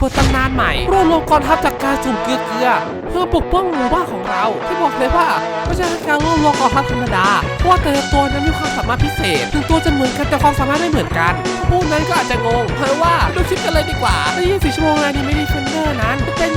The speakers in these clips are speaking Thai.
เปิดตำนานใหม่รวบรวมกองทัพจากการสุ่มเกลือเกลือ เพื่อปกป้องหมู่บ้านของเราที่บอกเลยว่าไม่ใช่การรวบรวมกองทัพธรรมดาเพราะว่าแต่ละตัวนั้นมีความสามารถพิเศษถึงตัวจะเหมือนกันแต่ความสามารถไม่เหมือนกันผู้นั้นก็อาจจะงงเพราะว่าดูคลิปกันเลยดีกว่าใน24ชั่วโมงในนี้ไม่ดีเฟนเดอร์นั้นจะเป็น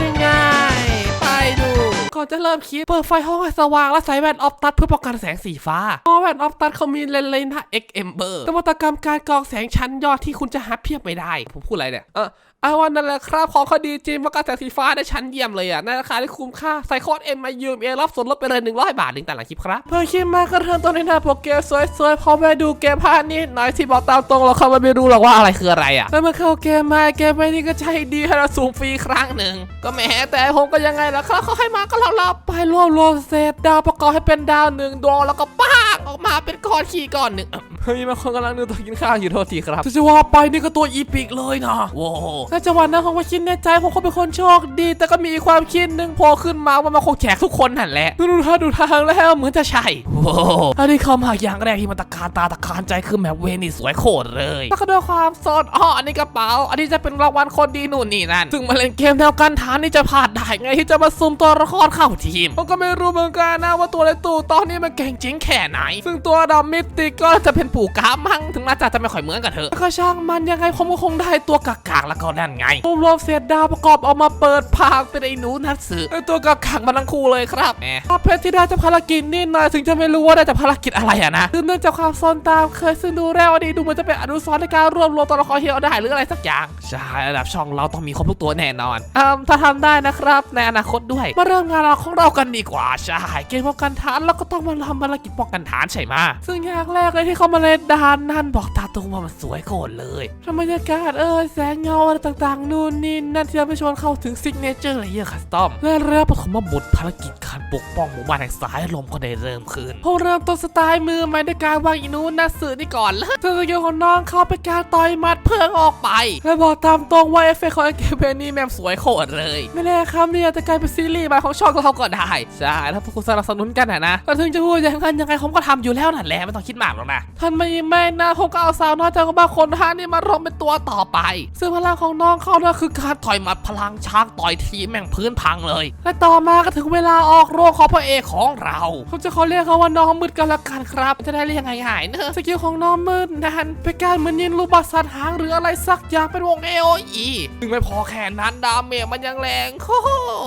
อนจะเริ่มคลิปเปิดไฟห้องให้สว่างและใส่แว่นออฟตัดเพื่อป้องกันแสงสีฟ้าเพราะแว่นออฟตัดเขามีเลนส์เลนส์ X Ember นวัตกรรมการกรองแสงชั้นยอดที่คุณจะหาเพียบไม่ได้ ผมพูดอะไรเนี่ยเออไอาวันนั่นแหละครับของเขาดีจริงประกันแสงสีฟ้าได้ชั้นเยี่ยมเลยอะในราคาที่คุ้มค่าใส่โค้ด M มายืมเอรับส่วนลดไปเลย 100 บาทลิงก์ใต้หลังคลิปครับ เพื่อคลิปมากก็เริ่มต้นในหน้าโปรเกมสวยๆพอไปดูเกมพาร์ทนี้หน่อยที่บอกตามตรงเราเข้ามาไม่รู้หรอกว่าอะไรคืออะไรอะแล้วเมื่อเข้าเกมมาเกมไม่นี่ก็ใจดีให้เราสูงฟรีครั้งหนึ่งก็แหมแต่ผมก็ยังไงล่ะครับเขาให้มาก็เราๆไปรวบรวมเศษดาวประกอบให้เป็นดาวหนึ่งดวงแล้วก็ป้ากออกมาเป็นก้อนขี้ก้อนหนึ่งเฮ้ยบางคนกำลังดูตัวกินข้าวอยู่โทษทีครับจะว่าไปนี่ก็ตัวอีพิกเลยนะโว้ถ้าจังหวะนั้นผมก็คิดในใจผมก็เป็นคนโชคดี แต่ก็มีความคิดหนึ่งโผล่ขึ้นมาว่ามันคงแจกทุกคนนั่นแหละ ดูท่าดูทางแล้วเหมือนจะใช่โว้อันนี้เข้ามาอย่างแรกที่มันตะการตาตะการใจคือแมปเวนี่สวยโคตรเลยแล้วก็ด้วยความสดอ๋ออันนี้กระเป๋า อันนี้จะเป็นรางวัลคนดีนู่นนี่นั่นซึ่งมาเล่นเกมแนวการทานนี่จะพลาดได้ไงที่จะมาซุ่มตัวละครเข้าทีมผมก็ไม่รู้เหมือนกันนะว่าตัวในตู้ตอนนี้มันเก่งจริงแค่ไหน ซึ่งตัวดำมิติก็จะเป็นผูกกามั่งถึงน่าจะจะไม่ค่อยเหมือนกันเถอะก็ช่างมันยังไงผมก็คงได้ตัวกากๆแล้วก็นั่นไงรวมรวมเศษดาวประกอบเอามาเปิดผากเป็นไอ้หนูนัทสึไอ้ตัวกากๆมันทั้งคู่เลยครับแหมเพชรที่ได้จากภารกิจนี่หน่อยถึงจะไม่รู้ว่าได้จากภารกิจอะไรอะนะคือเนื่องจากความซนตามเคยซึ่งดูแล้วอันนี้ดูเหมันจะเป็นอนุสรณ์ในการรวบรวมตัวละครเฮียได้หรืออะไรสักอย่างใช่ระดับช่องเราต้องมีครบทุกตัวแน่นอนอืมถ้าทำได้นะครับในอนาคตด้วยมาเริ่มงานเราของเรากันดีกว่าใช่เกมป้องกันฐานเราก็ต้องมาทำภารกิจป้องกันฐานใช่ไหมซึ่งอย่างแรกเลยที่เขามาเลดานนั่นบอกตาตรงว่ามันสวยโคตรเลยทำบรรยากาศเออแสงเงาอะไรต่างๆนู่นนี่นั่นที่จะไปชวนเข้าถึงซิกเนเจอร์เลเยอร์คัสตอมและเรือปฐมบทภารกิจการปกป้องหมู่บ้านแห่งสายลมก็ได้เริ่มขึ้นพวกเริ่มต้นสไตล์มือใหม่ด้วยการวางอินูนัสสื่อนี่ก่อนเลยเธอสกิลของน้องเข้าไปการต่อยมัดเพื่องออกไป และบอกตามตรงว่าเอฟเฟกต์ของเกมเพลย์นี่แม่งสวยโคตรเลย ไม่แน่ครับเนี่ยจะกลายเป็นซีรีส์ใหม่ของช่องเราก็ได้ใช่ถ้าพวกคุณสนับสนุนกันนะนะถึงจะพูดอย่างนั้นยังไงผมก็ทำอยู่แล้วนั่นแหละไม่ต้องคิดมากหรอกนะท่านไม่ไม่นะผมก็เอาสาวน้อยจากบ้านคนท่านนี่มารวมเป็นตัวต่อไป ซึ่งพลังของน้องเขาเนี่ยคือการต่อยหมัดพลังช้างต่อยทีแม่งพื้นพังเลย และต่อมาก็ถึงเวลาออกโรงของพระเอกของเรา ผมจะขอเรียกเขาว่าน้องมืดกันละกันครับ จะได้เรียกง่ายๆเนอะสกิลของน้องมืดนั้นเป็นการเหมือนยินลูกบาสสัตว์หางหรืออะไรสักอย่างเป็นวง AOE ซึ่งไม่พอแค่นั้นดาเมจมันยังแรงโค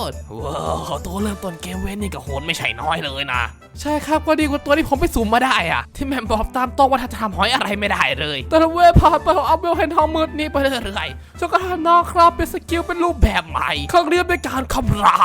ตรว้าวตัวเริ่มต้นเกมเว้นนี่ก็โหดไม่ใช่น้อยเลยนะ ใช่ครับก็ดีกว่าตัวที่ผมไปสูมมาได้อะที่แมมบอกตามตรงว่าถ้าจะทำหอยอะไรไม่ได้เลย แต่ละเวผ่านไปของอัพเวลเห็นทองมืดนี้ไปเรื่อยๆจนกระทั่งน้องครับเป็นสกิลเป็นรูปแบบใหม่เขาเรียกเป็นการคำรา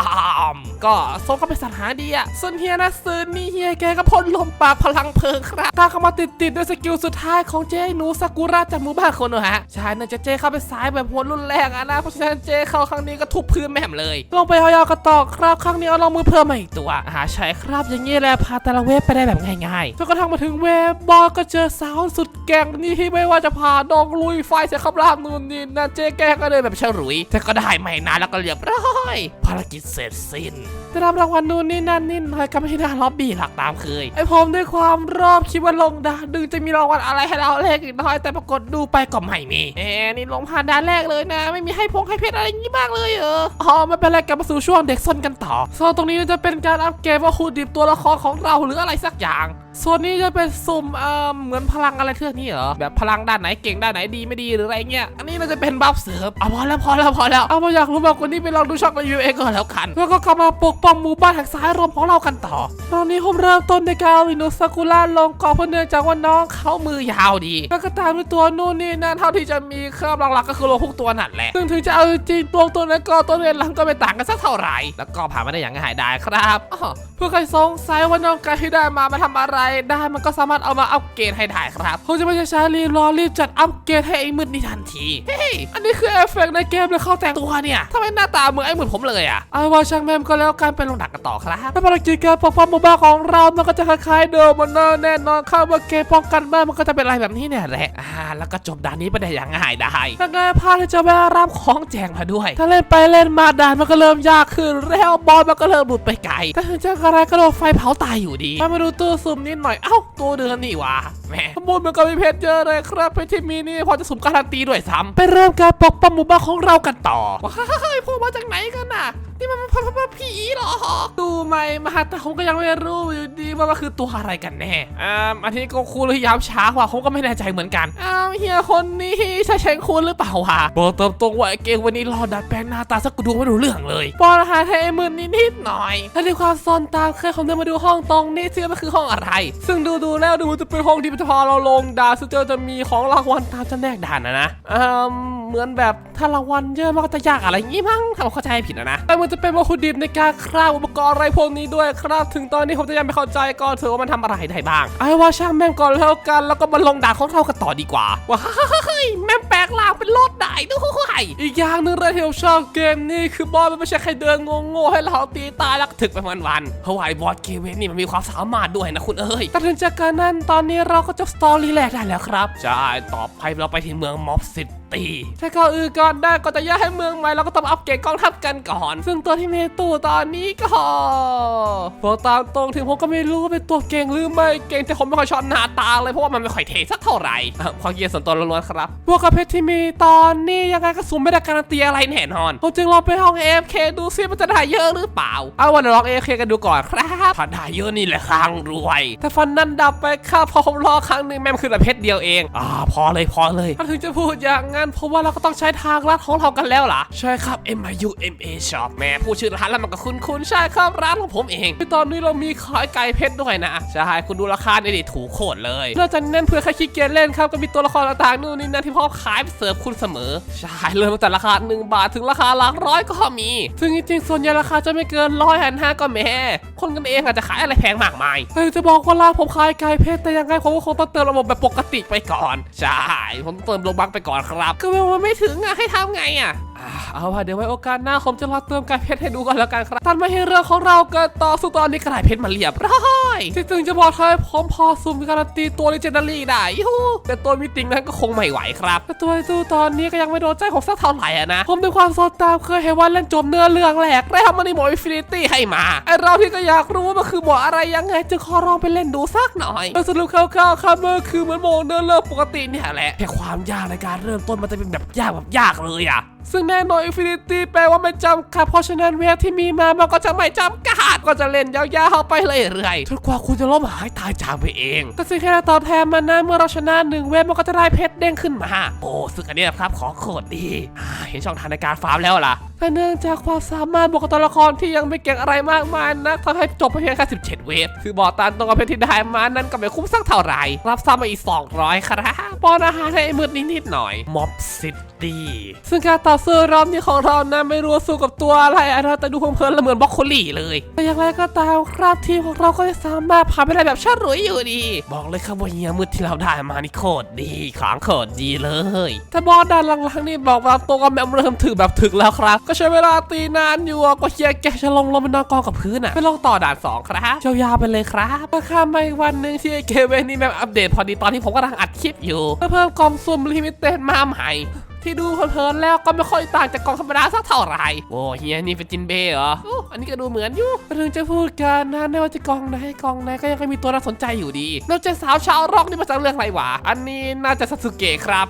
ม ก็สมกับเป็นสัตว์หาดีอะส่วนเฮียนะซื้อนี่เฮียแกก็พ่นลมปากพลังเพลิงครับตาเข้ามาติดติดๆด้วยสกิลสุดท้ายของเจ้หนูซากุระจากหมู่บ้านคนนะฮะใช่เนื่องจากเจ้เข้าไปสายแบบหัวรุนแรงอะนะเพราะฉะนั้นเจ้เข้าครั้งนี้ก็ทุบพื้นแม่มเลยลงไปยาวๆกันต่อครับครั้งนี้เอาลองมือเพิ่มมาอีกตัวอ่าใช่ครับอย่างนี้แหละพาแต่ละเวฟไปได้แบบง่ายๆจนกระทั่งมาถึงเวฟบอก็เจอสาวสุดแก่งนี่ที่ไม่ว่าจะพาดองลุยไฟเสียขับรามนู่นนี่นะเจ๊แกก็เลยแบบฉลุยแต่ก็ได้ไม่นานแล้วก็เรียบร้อย ภารกิจเสร็จสิ้นได้รับรางวัลนู่นนี่นั่นนี่น่อยก็ไม่ได้ล็อบบี้หลักตามเคยไอผมด้วยความรอบคิดว่าลงดาดึงจะมีรางวัลอะไรให้เราแลกอีกน้อย แต่ปรากฏดูไปก็ไม่มีเอ๊นี่ลงผ่านด่านแรกเลยนะ ไม่มีให้พงให้เพชรอะไรอย่างนี้บ้างเลยเอออ๋อไม่เป็นไรกลับมาสู่ช่วงเด็กซนกันต่อโซนตรงนี้จะเป็นการอัปเกรดว่าคูดิบตัวละครของเราหรืออะไรสักอย่างส่วนนี้จะเป็นสุ่มเอ่อเหมือนพลังอะไรเทือกนี้เหรอ แบบพลังด้านไหนเก่งด้านไหนดีไม่ดีหรืออะไรเงี้ย อันนี้เราจะเป็นบัฟเสร์ฟเอาพอแล้วพอแล้วพอแล้ว เอามาอยากรู้มากกว่านี้ไปลองดูช่องรีวิวเองก่อนแล้วกัน แล้วก็กลับมาปกป้องหมู่บ้านแห่งสายลมของเรากันต่อ ตอนนี้ผมเริ่มต้นในการอินุซากุระลงกาะเพราะเนื่องจากว่าน้องเขามือยาวดี แล้วก็ตามด้วยตัวนู่นนี่นั่นเท่าที่จะมีเครื่องหลักๆก็คือโลพวกตัวนั่นแหละ ซึ่งถึงจะเอาจริงตัวตัวนั้นก็ตัวเรียนหลังก็ไม่ต่างกันสักเท่าไหร่ แล้วก็ผ่านมาได้อย่างง่ายดายครับเพื่อใครสงสัยว่าน้องไก่ที่ได้มามาทำอะไรได้มันก็สามารถเอามาอัปเกรดให้ได้ครับผมจะไม่ช้าๆรีรอรีบจัดอัปเกรดให้ไอ้มืดนี่ทันทีเฮ้ยอันนี้คือเอฟเฟกต์ในเกมเลยเข้าแต่งตัวเนี่ยทำไมหน้าตาเหมือนไอ้มือนผมเลยอะเอาว่าช่างแม่มก็แล้วกันไปลงดักกันต่อครับและภารกิจการปกป้องหมู่บ้านของเรามันก็จะคล้ายๆเดิมมันแน่นอนเข้ามาเกมป้องกันบ้านมันก็จะเป็นอะไรแบบนี้เนี่ยแหละอ่าแล้วก็จบด่านนี้ไปได้อย่างง่ายได้แล้วก็พลาดที่จะแวะรับของแจกมาด้วย ถ้าเล่นไปเล่นมาด่านมันก็เริ่มยากขึ้นแล้วบอลมันก็เริ่มบุดไปไกลแต่ถึงจะอะไรก็โดนไฟเผาตายอยู่ดีมามาดูตู้สุ่มนี้นิดหน่อย เอ้า ตัวเดินนี่หว่าแหมขโมยมันก็มีเพชรเยอะเลยครับเพชรที่มีนี่พอจะสมการันตีด้วยซ้ำไปเริ่มการปกป้องหมู่บ้านของเรากันต่อว้ายพวกมาจากไหนกันน่ะ นี่มันมันมันมันผีเหรอ ดูไหมมาแต่ผมก็ยังไม่รู้อยู่ดีว่ามันคือตัวอะไรกันแน่อ่าอันนี้ก็คูหรือยามช้าว่ะผมก็ไม่แน่ใจเหมือนกันอ้าวเฮียคนนี้ใช่เชงคูณหรือเปล่าวะบอกตามตรงว่าไอ้เกงวันนี้รอดัดแปลงหน้าตาสักกูดูไม่รู้เรื่องเลยปอนอาหารให้ไอ้มือนิดนิดๆหน่อย ถ้าในความซนตามเคยผมเดินมาดูห้องตรงนี้ซึ่งมันคือห้องอะไรซึ่งดูดูๆแล้วดูจะเป็นห้องที่จะพาเราลงดาวซึ่งเจอจะมีของรางวัลตามจำแนกด่านนะนะอ่าเหมือนแบบถ้ารางวัลเยอะมันก็จะยากอะไรอย่างงี้มั้งถ้าผมเข้าใจผิดนะนะแต่มันจะเป็นวัตถุดิบในการคราบอุปกรณ์อะไรพวกนี้ด้วยครับถึงตอนนี้ผมจะยังไม่เข้าใจก็เถอะว่ามันทำอะไรได้บ้างไอ้ว่าช่างแม่งก่อนแล้วกันแล้วก็มาลงด่านของเรากันต่อดีกว่าว้ายแม่งแปลกล่างเป็นรถได้ด้วยอีกอย่างหนึงเลยที่ผมชอบเกมนี้คือบอสมันไม่ใช่แค่เดินงงๆให้เราตีตายแล้วก็ถึกไปวันๆเพราะว่าไอ้บอสเกมนี้มันมีความสามารถด้วยนะคุณเอแต่ถึงจากการนั้นตอนนี้เราก็จะสตอรี่แรกได้แล้วครับ ใช่ ต่อไปเราไปที่เมืองม็อบซิ ตีถ้าก็อือก่อนได้ก็จะย้ายให้เมืองใหม่เราก็ต้องอัปเกรดกองทัพกันก่อน ซึ่งตัวที่มีตู้ตอนนี้ก็บอกตามตรงถึงผมก็ไม่รู้ว่าเป็นตัวเก่งหรือไม่เก่งแต่ผมไม่ค่อยชอบหน้าตาเลยเพราะว่ามันไม่ค่อยเท่สักเท่าไหร่อะความเกียรส่วนตัวล้วนๆครับพวกกระเพชรที่มีตอนนี้ยังไงก็สูงไม่ได้การันตีอะไรแน่นอนผมจึงลองไปห้อง AFK ดูซิมันจะได้เยอะหรือเปล่า เอาวันเดี๋ยวลอง AFK กันดูก่อนครับถ้าได้เยอะนี่แหละครั้งรวยแต่ฟันนั้นดับไปครับพอผมรอครั้งหนึ่งแม่งคือแต่เพชรเดียวเองอ่าพอเลยพอเลยถ้าถึงจะพูดอย่างั้นเพราะว่าเราก็ต้องใช้ทางลัดของเรากันแล้วล่ะ ใช่ครับ M I U M A Shop แม่พูดชื่อร้านแล้วมันก็คุ้นๆใช่ครับร้านของผมเองตอนนี้เรามีขายไก่เพชรด้วยนะใช่คุณดูราคาในี่ดิถูกโคตรเลยนอกจากนั้นเพื่อใครขี้เกียจเล่นครับก็มีตัวละครต่างๆนู่นนี่นั่นที่พร้อมขายไปเสิร์ฟคุณเสมอใช่เริ่มตั้งแต่ราคา 1 บาทถึงราคาหลักร้อยก็มีซึ่งจริงๆส่วนใหญ่ราคาจะไม่เกินร้อยหันห้าก็แม่คนกันเองอาจจะขายอะไรแพงมากมายแต่จะบอกว่าร้านผมขายไก่เพชรแต่ยังไงผมก็คงต้องเติมระบบแบบปกติไปก่อนใช่ผมต้องเติมโลบักไปก่อนครับก็เวลว่าไม่ถึงอะให้ทำไงอะ เอาว่าเดี๋ยวไว้โอกาสหน้าผมจะรอเติมไก่เพชรให้ดูก่อนแล้วกันครับท่านไม่ให้เรื่องของเราเกิดต่อสู้ตอนนี้กระไดเพชรมาเรียบร้อยที่ถึงจะบอกให้ผมพอซุ่มการันตีตัวลิเจนดารีได้ยูแต่ตัวมิติงนั้นก็คงไม่ไหวครับแต่ตัวไอ้ตู้ตอนนี้ก็ยังไม่โดนใจผมสักเท่าไหร่นะ ผมด้วยความสดตามเคยเห็นว่าเล่นจบเนื้อเรื่องแหลกได้ทำมันในหมดอินฟินิตี้ให้มาไอเราที่ก็อยากรู้ว่ามันคือหมดอะไรยังไงจึงขอลองไปเล่นดูสักหน่อยโดยสรุปคร่าวๆครับมันคือเหมือนโหมเนื้อเรื่องปกติเนี่ยแหละแค่ความยากในการเริ่มต้นมันจะเป็นแบบยากแบบยากเลยอะซึ่งแน่นอน Infinity แปลว่าไม่จำกัดเพราะฉะนั้นเวฟที่มีมามันก็จะไม่จำกัดก็จะเล่นยาวๆไปเรื่อยๆจนกว่าคุณจะล้มหายตายจากไปเอง แต่สิ่งที่เราตอบแทนมันนะเมื่อเราชนะหนึ่งเวฟมันก็จะได้เพชรเด้งขึ้นมา โอ้ซึ่งอันนี้นะครับขอโคตรดีอ่าเห็นช่องทางในการฟาร์มแล้วล่ะ แต่เนื่องจากความสามารถบวกกับตัวละครที่ยังไม่เก่งอะไรมากมายนะทำให้จบเพียงแค่17 เวฟ คือบอตามตรงกับเพชรที่ได้มานั้นก็ไม่คุ้มสักเท่าไหร่ รับซ้ำมาอีก 200 ครับป้อนอาหารให้ไอ้มืดนิดๆหน่อย ม็อบซิตี้ซึ่งการต่อสู้รอบนี้ของเรานะไม่รู้สู้กับตัวอะไรอะนะแต่ดูเพลินๆล้วเหมือนบล็อกโคลี่เลยแต่อย่างไรก็ตามครับทีมของเราก็จะสามารถผ่านไปได้แบบฉลุยอยู่ดี บอกเลยครับว่าเฮียมืดที่เราได้มานี่โคตรดีของโคตรดีเลย แต่บอสด้านหลังๆนี่บอกว่าตัวก็แมมเริ่มถึกแบบถึกแล้วครับก็ใช้เวลาตีนานอยู่อะก็เฮียแกจะลงลงมานอนกองกับพื้นอะไปลงต่อด่านสองครับยาวๆไปเลยครับก็ข้ามไปวันหนึ่งที่ไอเกมเวนนี่แมปอัปเดตพอดีตอนที่ผมกำลังอัดคลิปอยู่เพื่อเพิ่มกองซุ่มลิมิเต็ดมาใหม่ ที่ดูเพลินแล้วก็ไม่ค่อยต่างจากกล่องธรรมดาสักเท่าไหร่โอ้เฮียนี่เป็นจินเบ้เหรออ,อันนี้ก็ดูเหมือนอยู่ถึงจะพูดกันนะไม่ว่าจะกล่องไหนกล่องไหนก็ยังมีตัวน่าสนใจอยู่ดีนอกจากสาวชาวร็อกนี่มาจากเรื่องอะไรวะอันนี้น่าจะซาสึเกะครับ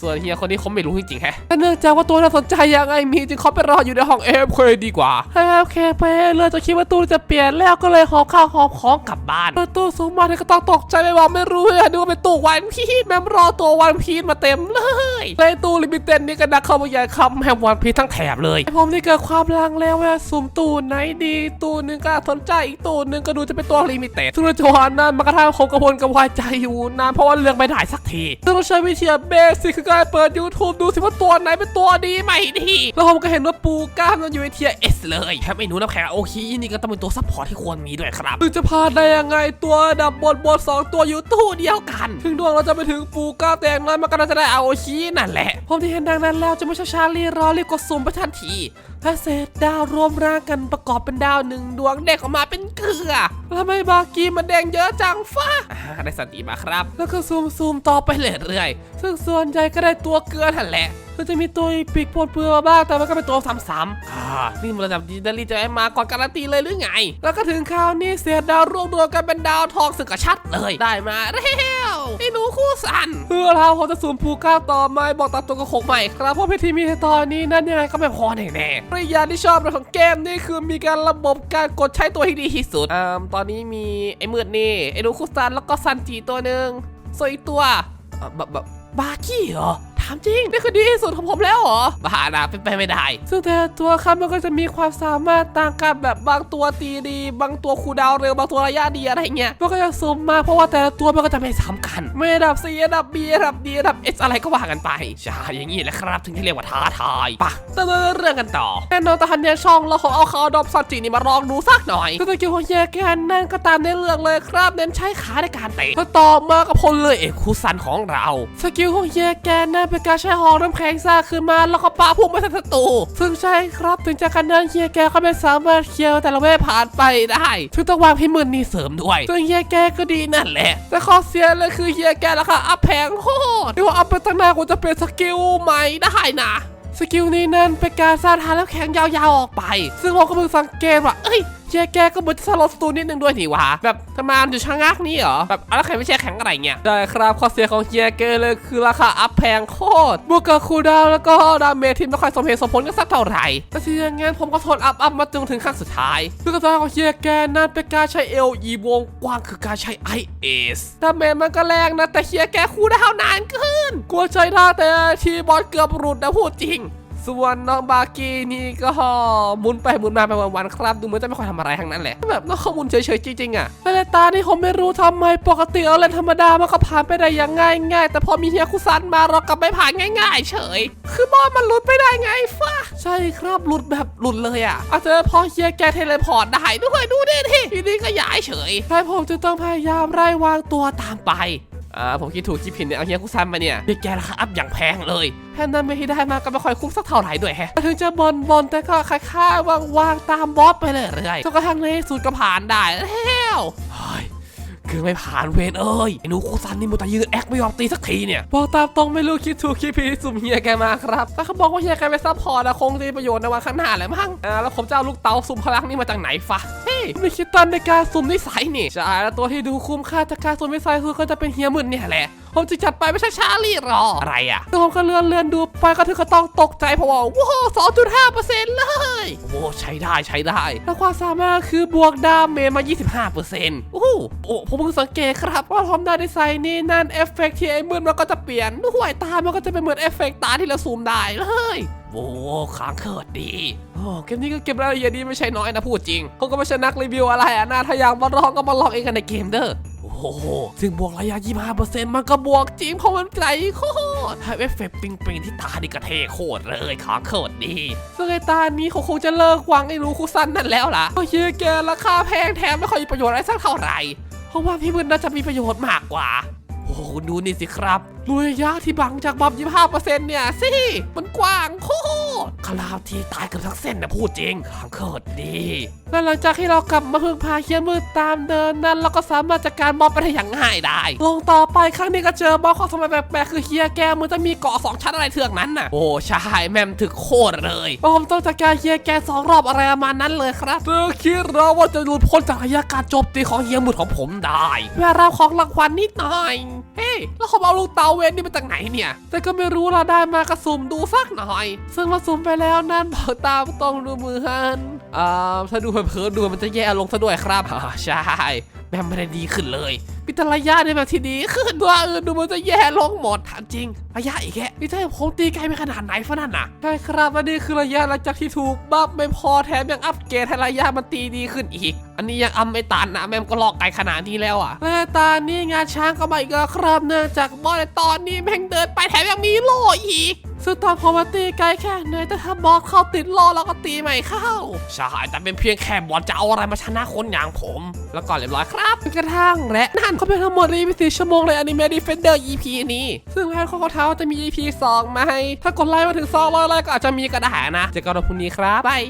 ส่วนเฮียคนนี้เขาไม่รู้จริงๆแฮะแต่เนื่องจากว่าตัวน่าสนใจยังไงมีจึงเขาไปรออยู่ในห้องเอฟเคดีกว่าเอฟเคไปเลยจะคิดว่าตู้จะเปลี่ยนแล้วก็เลยหอบข้าวหอบของกลับบ้านตู้สูงมาเนี่ยก็ต้องตกใจไปว่าไม่รู้เลยดูว่าเป็นตู้วันพีชแม่รอตัววันพีชมาเต็มเลยในตู้ลิมิเต็ดนี่ก็ดักเข้ามาใหญ่คำแฮมวันพีทั้งแถบเลยไอผมนี่เกิดความลังแล้วว่าสุ่มตูไหนดีตู้หนึงก็สนใจอีกตู้หนึงก็ดูจะเป็นตัวลิมิเต็ดซึ่งในจังหวะนั้นมันกระทั่งคงกระวนกระวายใจอยู่นานเพราะว่าเลือกไม่ได้สักทีซึ่งเราใช้วิธีเบสิกคือการเปิด YouTube ดูสิว่าตัวไหนเป็นตัวดีไม่ดีแล้วผมก็เห็นว่าปูก้ามมันอยู่ในเทียเอสเลยแค่ไม่รู้น้ำแข็งโอเคนี่ก็ต้องเป็นตัวซัพพอร์ตที่ควรมีด้วยครับซึ่งจะพาได้ยังไงตัวดับบนบนสองตัวอยู่ตู้เดียวกัน ถึงดวงเราจะไปถึงปูก้าแต่งน้อยมันก็น่าจะได้เอาโอชีนั่นแหละพผมที่เห็นดังนั้นแล้วจะไม่ช้าๆรีรอรีบกดซูมไปทันทีถ้าเศษดาวรวมร่างกันประกอบเป็นดาวหนึ่งดวงเด็กออกมาเป็นเกลือแล้วทำไมบากีมันแดงเยอะจังฟ้าอ่าได้สติมาครับ แล้วก็ซูมซูมต่อไปเรื่อยๆซึ่งส่วนใหญ่ก็ได้ตัวเกลือนั่นแหละก็จะมีตัวปีกปนเปื้อนมาบ้างแต่มันก็เป็นตัวซ้ำๆอ่านี่มันระดับดิจิตอลจะให้มาก่อนการันตีเลยหรือไง แล้วก็ถึงคราวนี้เศษดาวรวมตัวกันเป็นดาวทองสึกกระชัดเลยได้มาแล้ว ไอ้หนูคู่สันเพื่อเราผมจะสูมผูก้าวต่อไม่บอกตามตัวกระโขกใหม่ครับเพราะพิธีมีในตอนนี้นั้นยังไงก็ไม่พอแน่ๆปริยาที่ชอบในของเกมนี่คือมีการระบบการกดใช้ตัวให้ดีที่สุดอ่าตอนนี้มีไอ้มืดนี่ไอ้หนูคู่สันแล้วก็ซันจีตัวหนึ่งส่วนอีกตัวอะแบบแบบบากี้เหรอ ถามจริง นี่คือดีที่สุดของผมแล้วเหรอบ้านะเป็นไปไม่ได้ ซึ่งแต่ละตัวครับมันก็จะมีความสามารถต่างกันแบบบางตัวตีดี บางตัวคูลดาวน์เร็วบางตัวระยะดีอะไรเงี้ยมันก็จะซุมมาเพราะว่าแต่ละตัวมันก็จะไม่ซ้ำกันไม่ระดับ C ระดับ B ระดับ D ระดับ S อะไรก็ว่ากันไปใช่อย่างนี้แหละครับ ถึงที่เรียกว่าท้าทายปะเริ่มเรื่องกันต่อแน่นอนตอนเนี้ยช่องเราขอเอาคาวดอมซาจินี่มาลองดูสักหน่อยก็ตะกี้ของแยกแกนนั่นก็ตามในเรื่องเลยครับเน้นใช้ขาในการเตะก็ต่อมากับพลเลยเอกคูซันของเรา สกิลของแยกแกนนั่นเป็นการใช้หอกน้ำแข็งซ่าขึ้นมาแล้วก็ปาพุ่งไปใส่ศัตรูซึ่งใช่ครับถึงจากการนั้นเฮียแกก็ไม่สามารถเคลียร์แต่ละเวทผ่านไปได้ถึงต้องวางพิมพ์มือนี่เสริมด้วย ซึ่งเฮียแกก็ดีนั่นแหละ แต่ข้อเสียเลยคือเฮียแกราคาอัพแพงโคตรที่ว่าอัพไปตั้งนานกว่าจะเป็นสกิลใหม่ได้นะสกิลนี้นั่นเป็นการสร้างทางแล้วแข็งยาวๆออกไป ซึ่งผมก็เพิ่งสังเกตว่า เอ้ย เฮียแกก็เหมือนจะสลดสตูนิดนึงด้วยนี่วะแบบทำไมมันอยู่ชะงักนี่เหรอแบบอะไรใครไม่ใช่แข็งอะไรเงี้ยได้ครับข้อเสียของเฮียแกเลยคือราคาอัพแพงโคตรบวกกับคูดาวแล้วก็ดาเมจที่ไม่ค่อยสมเหตุสมผลกันสักเท่าไหร่แต่ที่อย่างงั้นผมก็ทนอัพอัพมาจนถึงขั้นสุดท้ายเพื่อกระจายของเฮียแกนั่นเป็นการใช้ LE วงกว้างคือการใช้ IS ดาเมจมันก็แรงนะแต่เฮียแกคูดาวน์นานเกินกลัวใช้ท่าแต่ทีบอลเกือบหลุดนะพูดจริง ส่วนน้องบากีนี่ก็หมุนไปหมุนมาไปวันๆครับดูเหมือนจะไม่ค่อยทำอะไรทั้งนั้นแหละแบบน้องขาหมุนเฉยๆจริงๆอะแต่ในตานี่ผมไม่รู้ทำไมปกติเอาเล่นธรรมดามันก็ผ่านไปได้อย่างง่ายๆแต่พอมีเฮียคุซันมาเรากลับไม่ผ่านง่ายๆ เฉย คือบอลมันหลุดไปได้ไงฟ้าใช่ครับหลุดแบบหลุดเลยอะอาจจะพอเฮียแกเทเลพอร์ตได้ด้วยดูดิทีทีนี้ก็ย้ายเฉยใช่ผมจะต้องพยายามไล่วางตัวตามไป อ่าผมคิดถูกคิดผิดเนี่ยเอาเฮียคุซันมาเนี่ยเฮียแกราคาอัพอย่างแพงเลยแทนนั้นไม่ที่ได้มาก็ไม่ค่อยคุ้มสักเท่าไหร่ด้วยแฮะถึงจะบนบนแต่ก็คล้ายๆวางวางๆตามบอสไปเลยเรื่อยๆจนกระทั่งในสุดก็ผ่านได้แล้วคือไม่ผ่านเวรเอ้ยไอ้หนูคุซันนี่มุตะยืนแอคไม่ยอมตีสักทีเนี่ยบอกตามตรงไม่รู้คิดถูกคิดผิดสุ่มเฮียแกมาครับแต่เขาบอกว่าเฮียแกไปซัพพอร์ตอะคงจะมีประโยชน์ในวันข้างหน้าแหละมั้งอ่าแล้วผมจะเอาลูกเต๋าสุ่มพลังนี่มาจากไหนฟะเม่คิดตันในการสุ่มนิสัยนี่ใช่แล้วตัวที่ดูคุ้มค่าจากการสุ่มนิสัยคือก็จะเป็นเฮียมึนเนี่ยแหละผมจะจัดไปไม่ใช่ชาลีรอ อะไรอะตัวผมก็เลื่อนเลื่อนดูไปก็ถึงก็ต้องตกใจเพราะว่าว้าวสองจุดห้าเปอร์เซ็นต์เลย โอ้ใช้ได้ใช้ได้ แล้วความสามารถคือบวกดาเมจมา25เปอร์เซ็นต์โอ้โหโอ้ผมเพิ่งสังเกตครับว่าผมได้ดีไซน์นี่นั่นเอฟเฟกต์ที่ไอ้มืดมันก็จะเปลี่ยนด้วยตามันก็จะเป็นเหมือนเอฟเฟกต์ตาที่เราซูมได้เลย โอ้ค้างเคิดดีโอ้เกมนี้ก็เก็บรายละเอียดดีไม่ใช่น้อยนะพูดจริงผมก็ไม่ใช่นักรีวิวอะไรอะนะถ้าอยากมาลองก็มาลองเองกันในเกมเด้อโอ้โห ซึ่งบวกระยะ 25%มันก็บวกจริงเพราะมันไกลโคตรให้เอฟเฟกต์ปิงปิงที่ตาดีกระเทโคตรเลยค้างเคิดดีซึ่งไอตานี้เขาคงจะเลิกวางไอ้รูคุซันนั่นแล้วล่ะเพราะเฮียแกราคาแพงแถมไม่ค่อยมีประโยชน์อะไรสักเท่าไหร่เพราะว่าพี่มืนน่าจะมีประโยชน์มากกว่า โอ้โหดูนี่สิครับรูระยะที่บังจากบอม25%เนี่ยสิ มันกว้างโคตรคราวที่ตายเกือบทั้งเส้นนะพูดจริงข้างเคิดดีและหลังจากที่เรากลับมาพึ่งพาเฮียมืดตามเดินนั้น เราก็สามารถจัดการบอสไปได้อย่างง่ายได้ ลงต่อไปครั้งนี้ก็เจอบอสของสมัยแปลกๆคือเฮียแกเหมือนจะมีเกาะสองชั้นอะไรเทือกนั้นน่ะโอ้ใช่แม่มถึกโคตรเลยผมต้องจัดการเฮียแกสองรอบอะไรประมาณนั้นเลยครับเธอคิดเราว่าจะหลุดพ้นจากระยะการโจมตีของเฮียมืดของผมได้แม่รับของรางวัลนิดหน่อย เฮ้ยแล้วเขาเอาลูกเตาเวนนี่มาจากไหนเนี่ย แต่ก็ไม่รู้เราได้มากระสุ่มดูสักหน่อย ซึ่งมาสุ่มไปแล้วนั่นบอกตามตรงดูมือฮันอ่าถ้าดูเผลอๆดูมันจะแย่ลงซะด้วยครับอ๋อใช่ แม่งไม่ได้ดีขึ้นเลยพิจารยะในแบบที่ดีขึ้นตัวอื่นดูมันจะแย่ลงหมดถามจริงระยะอีกแค่นี่ถ้าผมตีไกลไปขนาดไหนฟะนั่นน่ะใช่ครับและนี่คือระยะหลังจากที่ถูกบัฟไม่พอแถมยังอัปเกรดให้ระยะมันตีดีขึ้นอีก อันนี้ยังอัมไม่ตันนะแม่งก็ลอกไกลขนาดนี้แล้วอะแม่ตานี่งานช้างก็มาอีกแล้วครับเนื่องจากบอสในตอนนี้แม่งเดินไปแถมยังมีโล่อีก ซึ่งตอนพอมาตีไกลแค่ไหนแต่ถ้าบอสเข้าติดล้อเราก็ตีไม่เข้า ใช่แต่เป็นเพียงแค่บอสจะเอาอะไรมาชนะคนอย่างผม แล้วก็เรียบร้อยครับจนกระทั่งและนั่นก็เป็นทั้งหมดใน24ชั่วโมงในอนิเมะ Defender EP นี้ ซึ่งแพทย์ข้อเท้าจะมี EP 2ไหมถ้ากดไลค์มาถึง200ไลค์ก็อาจจะมีก็ได้นะเจอกันวันพรุ่งนี้ครับบาย